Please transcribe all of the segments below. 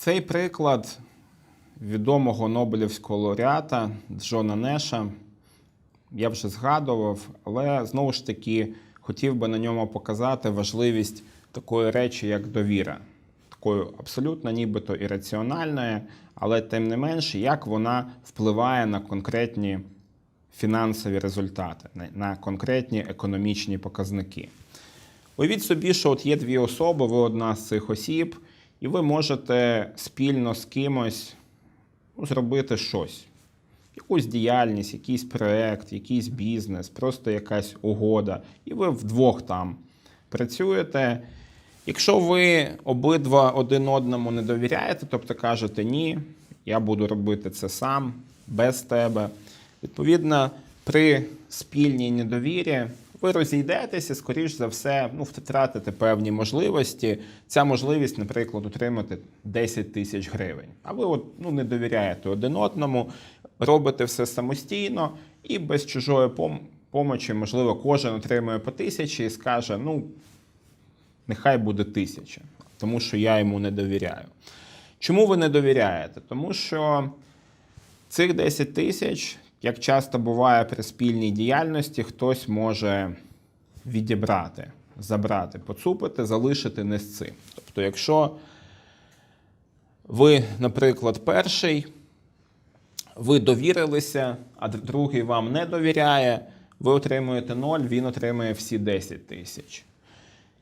Цей приклад відомого Нобелівського лауреата Джона Неша я вже згадував, але знову ж таки хотів би на ньому показати важливість такої речі, як довіра, такої абсолютно нібито ірраціональної, але тим не менш, як вона впливає на конкретні фінансові результати, на конкретні економічні показники. Уявіть собі, що от є дві особи, ви одна з цих осіб, і ви можете спільно з кимось зробити щось. Якусь діяльність, якийсь проект, якийсь бізнес, просто якась угода. І ви вдвох там працюєте. Якщо ви обидва один одному не довіряєте, тобто кажете ні, я буду робити це сам, без тебе. Відповідно, при спільній недовірі ви розійдетеся, скоріш за все, ну, втратите певні можливості. Ця можливість, наприклад, отримати 10 тисяч гривень. А ви от, ну, не довіряєте один одному, робите все самостійно і без чужої пом- помочі, можливо, кожен отримує по тисячі і скаже: ну, нехай буде тисяча, тому що я йому не довіряю. Чому ви не довіряєте? Тому що цих 10 тисяч, як часто буває при спільній діяльності, хтось може відібрати, забрати, поцупити, залишити не з цим. Тобто, якщо ви, наприклад, перший, ви довірилися, а другий вам не довіряє, ви отримуєте 0, він отримує всі 10 тисяч.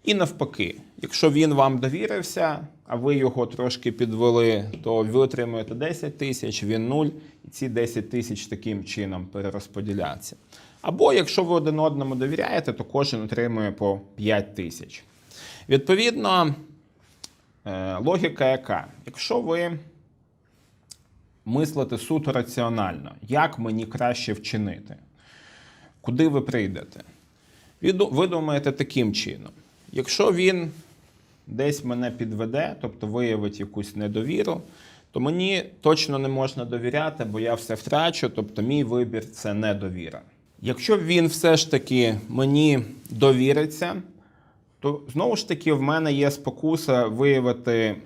І навпаки, якщо він вам довірився, а ви його трошки підвели, то ви отримуєте 10 тисяч, він 0, і ці 10 тисяч таким чином перерозподіляться. Або якщо ви один одному довіряєте, то кожен отримує по 5 тисяч. Відповідно, е, логіка яка? Якщо ви мислите суто раціонально, як мені краще вчинити, куди ви прийдете? Ви думаєте таким чином: якщо він десь мене підведе, тобто виявить якусь недовіру, то мені точно не можна довіряти, бо я все втрачу, тобто мій вибір це недовіра. Якщо він все ж таки мені довіриться, то знову ж таки в мене є спокуса виявити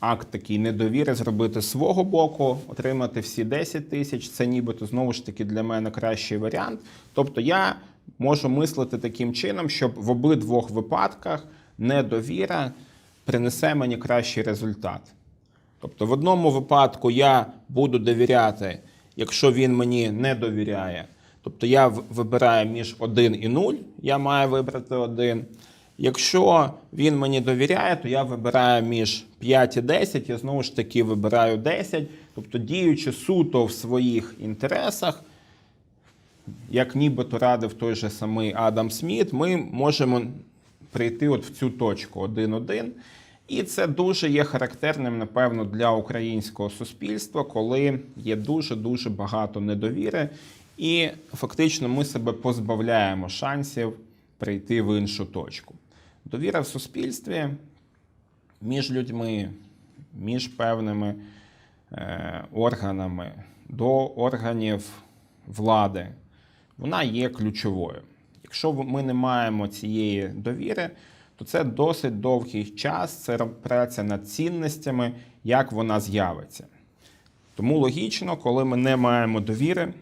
акт такий недовіри, зробити з свого боку, отримати всі 10 тисяч. Це нібито знову ж таки для мене кращий варіант. Тобто я можу мислити таким чином, щоб в обидвох випадках недовіра принесе мені кращий результат. Тобто, в одному випадку я буду довіряти, якщо він мені не довіряє. Тобто я вибираю між 1 і 0, я маю вибрати 1. Якщо він мені довіряє, то я вибираю між 5 і 10, я знову ж таки вибираю 10. Тобто, діючи суто в своїх інтересах, як нібито радив той же самий Адам Сміт, ми можемо прийти от в цю точку 1-1. І це дуже є характерним, напевно, для українського суспільства, коли є дуже-дуже багато недовіри, і фактично ми себе позбавляємо шансів прийти в іншу точку. Довіра в суспільстві між людьми, між певними е, органами до органів влади, вона є ключовою. Якщо ми не маємо цієї довіри, то це досить довгий час, це праця над цінностями, як вона з'явиться. Тому логічно, коли ми не маємо довіри,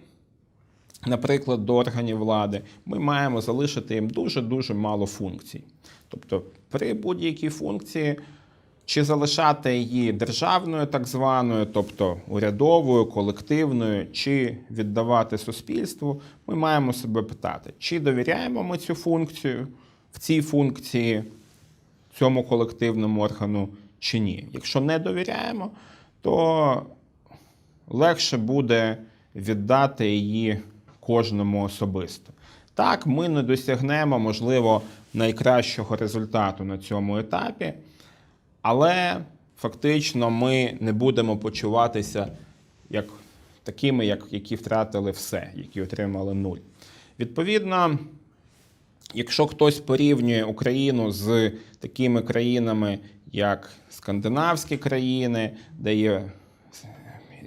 наприклад, до органів влади, ми маємо залишити їм дуже-дуже мало функцій. Тобто, при будь-якій функції, чи залишати її державною, так званою, тобто урядовою, колективною, чи віддавати суспільству, ми маємо себе питати, чи довіряємо ми цю функцію в цій функції цьому колективному органу, чи ні. Якщо не довіряємо, то легше буде віддати її кожному особисто. Так, ми не досягнемо, можливо, найкращого результату на цьому етапі, але фактично ми не будемо почуватися як такими, як, які втратили все, які отримали нуль. Відповідно, якщо хтось порівнює Україну з такими країнами, як скандинавські країни, де є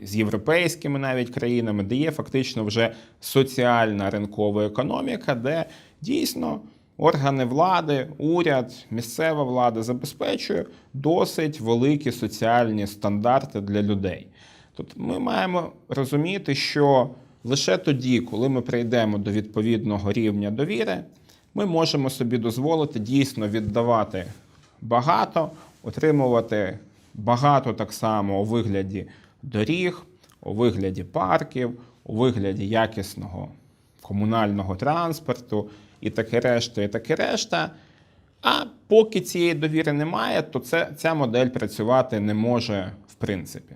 з європейськими навіть країнами, де є фактично вже соціальна ринкова економіка, де дійсно органи влади, уряд, місцева влада забезпечує досить великі соціальні стандарти для людей. Тобто ми маємо розуміти, що лише тоді, коли ми прийдемо до відповідного рівня довіри, ми можемо собі дозволити дійсно віддавати багато, отримувати багато так само у вигляді доріг, у вигляді парків, у вигляді якісного комунального транспорту і таке решта, і таке решта. А поки цієї довіри немає, то це, ця модель працювати не може в принципі.